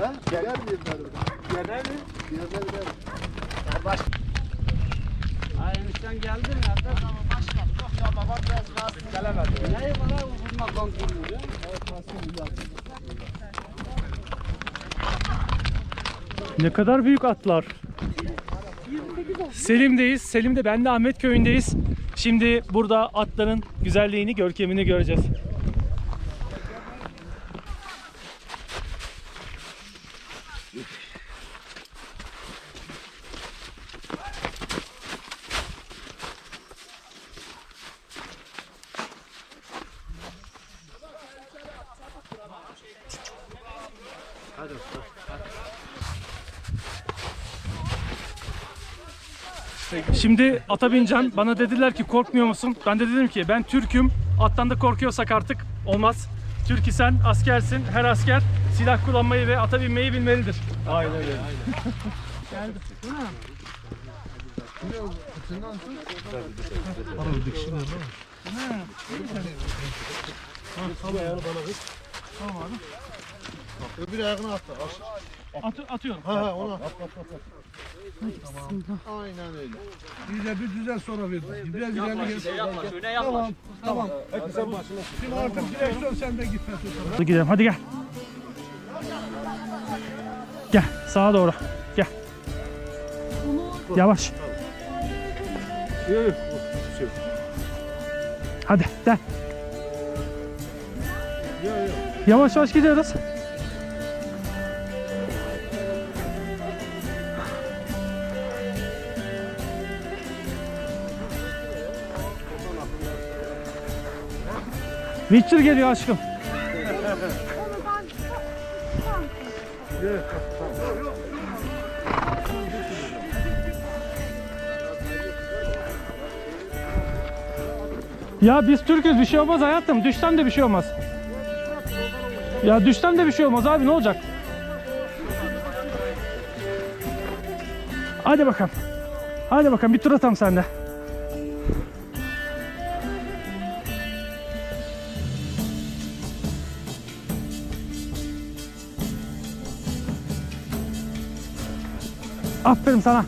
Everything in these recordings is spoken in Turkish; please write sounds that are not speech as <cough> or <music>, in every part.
Ha? Miyim ben orada? Yener mi? Nerede? Tamam başkan. Yok ya biraz rahatsız. Gelemedi. Neyi bana vurmaktan duruyor ya? Ne kadar büyük atlar. Selim'deyiz. Selim'de ben de Ahmet köyündeyiz. Şimdi burada atların güzelliğini, görkemini göreceğiz. Şimdi ata bineceğim. Bana dediler ki korkmuyor musun? Ben de dedim ki ben Türk'üm. Attan da korkuyorsak artık olmaz. Türk isen askersin. Her asker silah kullanmayı ve ata binmeyi bilmelidir. Aynen öyle. Öbür ayağını at. Atı, atıyorum. Ha ha onu at. at, at, at. Tamam. Aynen öyle. İyice bir düzen sonra verdim. Biraz ileri gel. Şey yapma, öne yapma. Tamam, tamam. Şimdi artık direksiyon sende gitmesi Hadi gidelim. Hadi gel. Gel sağa doğru. Gel. Yavaş. Hadi gel. Yavaş yavaş gidiyoruz. Witcher geliyor aşkım. Ya biz Türk'üz bir şey olmaz hayatım. Düşten de bir şey olmaz. Ya düşten de bir şey olmaz abi ne olacak? Hadi bakalım. Hadi bakalım bir tur atalım sende. Aferin sana.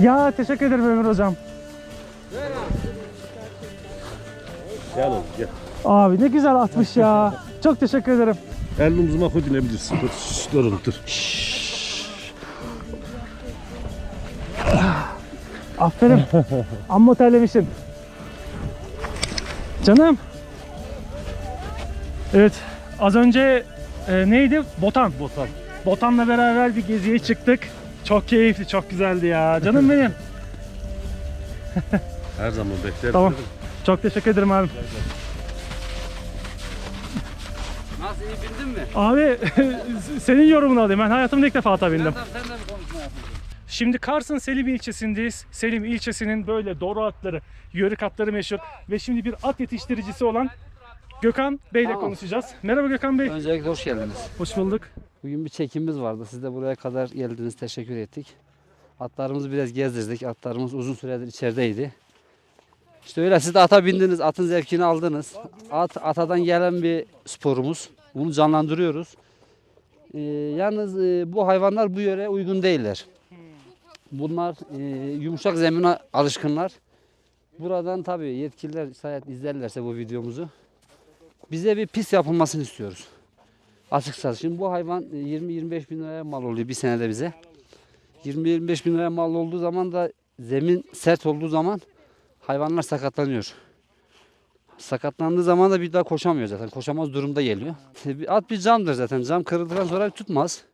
Ya teşekkür ederim Ömür hocam. Gel oğlum gel. Abi ne güzel atmış ya. Çok teşekkür ederim. Elini omzuma koy dinebilirsin. Dur, şş, dur oğlum dur. Aferin. Amma terlemişsin. Canım. Evet. Az önce e, neydi? Botan. Botan. Botan'la beraber bir geziye çıktık. Çok keyifli, çok güzeldi ya. Canım benim. Her zaman beklerim. Tamam. Çok teşekkür ederim abi. Nasıl iyi bildin mi? Abi <laughs> senin yorumunu alayım. Ben hayatımda ilk defa ata bindim. Tamam sen de bir konuşma yapın. Şimdi Kars'ın Selim ilçesindeyiz. Selim ilçesinin böyle doğru atları, yörük atları meşhur. Ve şimdi bir at yetiştiricisi olan Gökhan Bey ile Tamam. konuşacağız. Merhaba Gökhan Bey. Öncelikle hoş geldiniz. Hoş bulduk. Bugün bir çekimimiz vardı. Siz de buraya kadar geldiniz. Teşekkür ettik. Atlarımızı biraz gezdirdik. Atlarımız uzun süredir içerideydi. İşte öyle siz de ata bindiniz. Atın zevkini aldınız. At atadan gelen bir sporumuz. Bunu canlandırıyoruz. Ee, yalnız e, bu hayvanlar bu yöre uygun değiller. Bunlar e, yumuşak zemine alışkınlar. Buradan tabii yetkililer sayet izlerlerse bu videomuzu bize bir pis yapılmasını istiyoruz. Açıkçası şimdi bu hayvan e, 20-25 bin liraya mal oluyor bir senede bize. 20-25 bin liraya mal olduğu zaman da zemin sert olduğu zaman hayvanlar sakatlanıyor. Sakatlandığı zaman da bir daha koşamıyor zaten. Koşamaz durumda geliyor. <laughs> At bir camdır zaten. Cam kırıldıktan sonra tutmaz.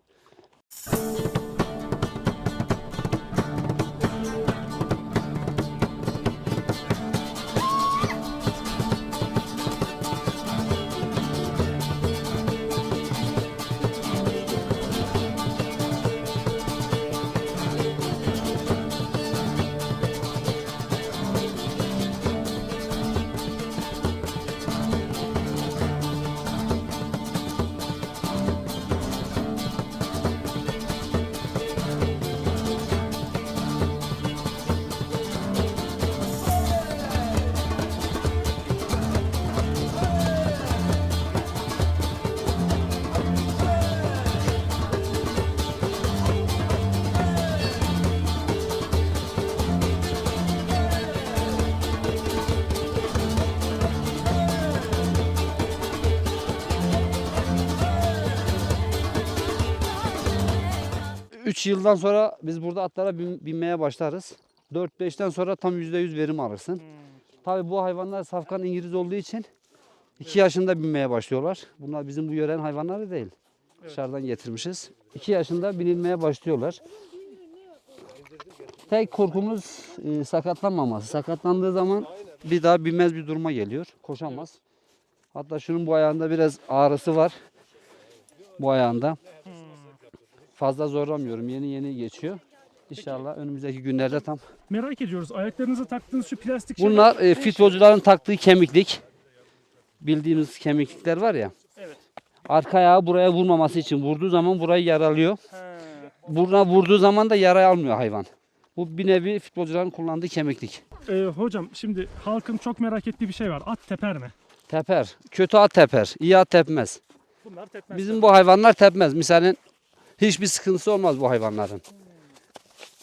3 yıldan sonra biz burada atlara bin- binmeye başlarız. 4-5'ten sonra tam %100 verim alırsın. Tabii bu hayvanlar safkan İngiliz olduğu için 2 yaşında binmeye başlıyorlar. Bunlar bizim bu yören hayvanları değil. Dışarıdan getirmişiz. 2 yaşında binilmeye başlıyorlar. Tek korkumuz e, sakatlanmaması. Sakatlandığı zaman bir daha binmez bir duruma geliyor. Koşamaz. Hatta şunun bu ayağında biraz ağrısı var. Bu ayağında. Fazla zorlamıyorum. Yeni yeni geçiyor. İnşallah önümüzdeki günlerde tam. Merak ediyoruz. Ayaklarınıza taktığınız şu plastik şeyler- Bunlar e, futbolcuların taktığı kemiklik. Bildiğimiz kemiklikler var ya. Evet. Arka ayağı buraya vurmaması için vurduğu zaman burayı yaralıyor. Buruna vurduğu zaman da yara almıyor hayvan. Bu bir nevi futbolcuların kullandığı kemiklik. Ee, hocam şimdi halkın çok merak ettiği bir şey var. At teper mi? Teper. Kötü at teper. iyi at tepmez. Bunlar tepmez. Bizim bu hayvanlar tepmez. Misalin hiçbir sıkıntısı olmaz bu hayvanların.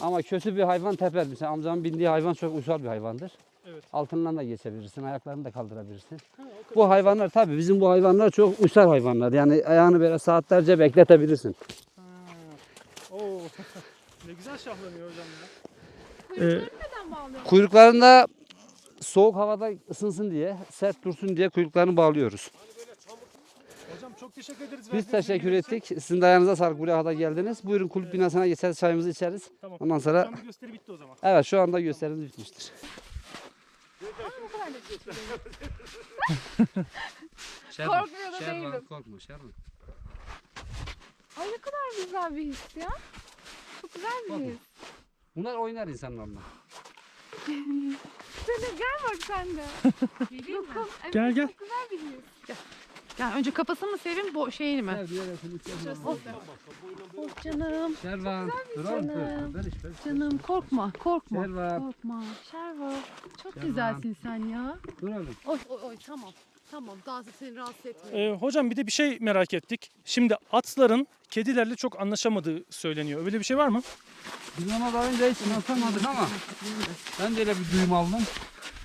Ama kötü bir hayvan teper. Mesela amcamın bindiği hayvan çok uysal bir hayvandır. Evet. Altından da geçebilirsin, ayaklarını da kaldırabilirsin. Bu hayvanlar tabii bizim bu hayvanlar çok uysal hayvanlar. Yani ayağını böyle saatlerce bekletebilirsin. Oo. <laughs> ne güzel şahlanıyor hocam ya. Ee, Kuyruklarında soğuk havada ısınsın diye, sert dursun diye kuyruklarını bağlıyoruz. Çok teşekkür ederiz. Biz teşekkür ettik. Sizin de ayağınıza sağlık buraya kadar geldiniz. Buyurun kulüp binasına geçeriz, çayımızı içeriz. Tamam. Ondan sonra Şu anda gösteri bitti o zaman. evet şu anda gösterimiz bitmiştir. Korkmuyor da değilim. Korkma Şerman. Ay ne kadar güzel bir his ya. Çok güzel bir his. Bunlar oynar insanlarla. <laughs> Şöyle gel bak sen de. Gel, gel. Çok güzel bir his. Gel. Gel önce kafasını mı seveyim bu şeyini mi? Oh, oh canım. Şervan. Dur canım. oğlum, dur, dur, dur. Canım korkma korkma. Şervan. Korkma. Şerva. Çok Şervan. güzelsin sen ya. Dur oğlum. Oy oy oy tamam. Tamam daha seni rahatsız etmiyorum. Ee, hocam bir de bir şey merak ettik. Şimdi atların kedilerle çok anlaşamadığı söyleniyor. Öyle bir şey var mı? Biz ona daha önce hiç inanamadık ama ben de öyle bir duyum aldım.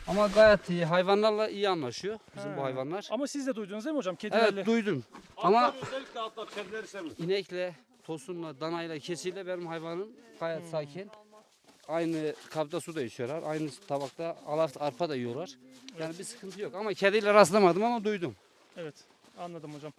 Ama gayet iyi. Hayvanlarla iyi anlaşıyor bizim bu Ha. hayvanlar. Ama siz de duydunuz değil mi hocam? Kedilerle. Evet duydum. Ama özellikle atlar kedileri sevmez. inekle, tosunla, danayla, keçiyle benim hayvanım gayet sakin. Aynı kapta su da içiyorlar. Aynı tabakta alaf arpa da yiyorlar. Yani bir sıkıntı yok. Ama kediyle rastlamadım ama duydum. Evet, anladım hocam.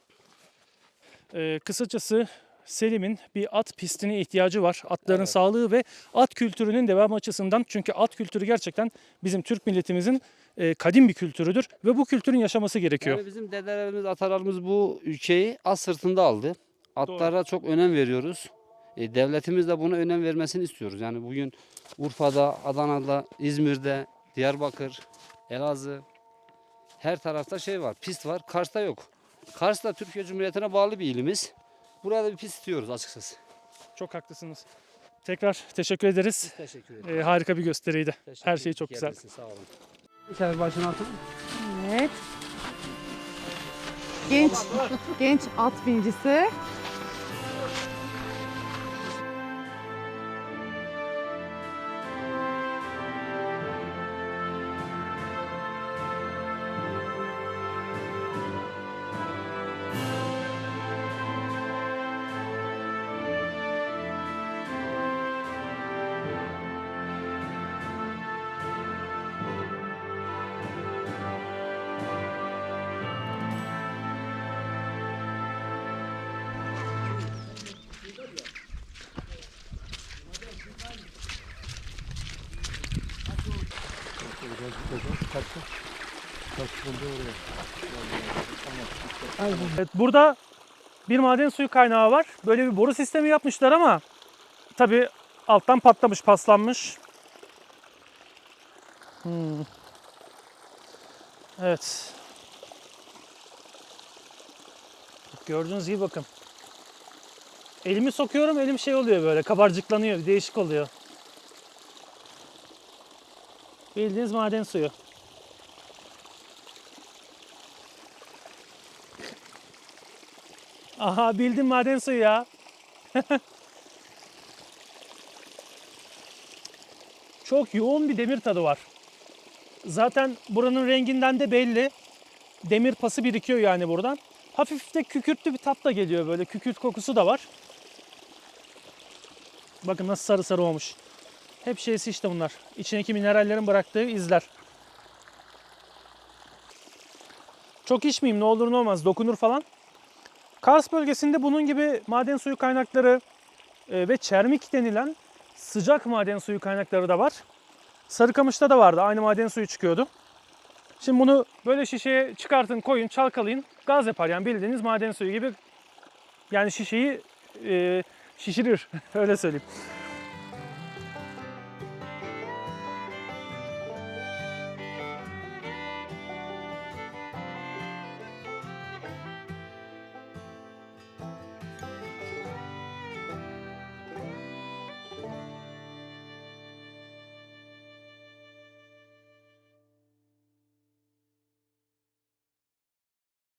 Ee, kısacası Selim'in bir at pistine ihtiyacı var. Atların Evet. sağlığı ve at kültürünün devam açısından. Çünkü at kültürü gerçekten bizim Türk milletimizin e, kadim bir kültürüdür ve bu kültürün yaşaması gerekiyor. Yani bizim dedelerimiz, atalarımız bu ülkeyi at sırtında aldı. Atlara çok önem veriyoruz. E, devletimiz de buna önem vermesini istiyoruz. Yani bugün Urfa'da, Adana'da, İzmir'de, Diyarbakır, Elazığ her tarafta şey var, pist var. Kars'ta yok. Kars da Türkiye Cumhuriyeti'ne bağlı bir ilimiz. Buraya da bir pist istiyoruz açıkçası. Çok haklısınız. Tekrar teşekkür ederiz. Teşekkür ederim. Ee, harika bir gösteriydi. Teşekkür Her şey çok güzel. Sağ olun. İçeri başına atın. Evet. Genç genç at binicisi. Evet, burada bir maden suyu kaynağı var. Böyle bir boru sistemi yapmışlar ama tabii alttan patlamış, paslanmış. Hmm. Evet. Gördüğünüz gibi bakın. Elimi sokuyorum, elim şey oluyor böyle, kabarcıklanıyor, değişik oluyor. Bildiğiniz maden suyu. Aha bildim maden suyu ya. <laughs> Çok yoğun bir demir tadı var. Zaten buranın renginden de belli. Demir pası birikiyor yani buradan. Hafif de kükürtlü bir tat da geliyor böyle. Kükürt kokusu da var. Bakın nasıl sarı sarı olmuş. Hep şeysi işte bunlar. İçindeki minerallerin bıraktığı izler. Çok içmeyeyim ne olur ne olmaz dokunur falan. Kars bölgesinde bunun gibi maden suyu kaynakları e, ve çermik denilen sıcak maden suyu kaynakları da var. Sarıkamış'ta da vardı. Aynı maden suyu çıkıyordu. Şimdi bunu böyle şişeye çıkartın, koyun, çalkalayın. Gaz yapar yani bildiğiniz maden suyu gibi. Yani şişeyi e, şişirir. <laughs> Öyle söyleyeyim.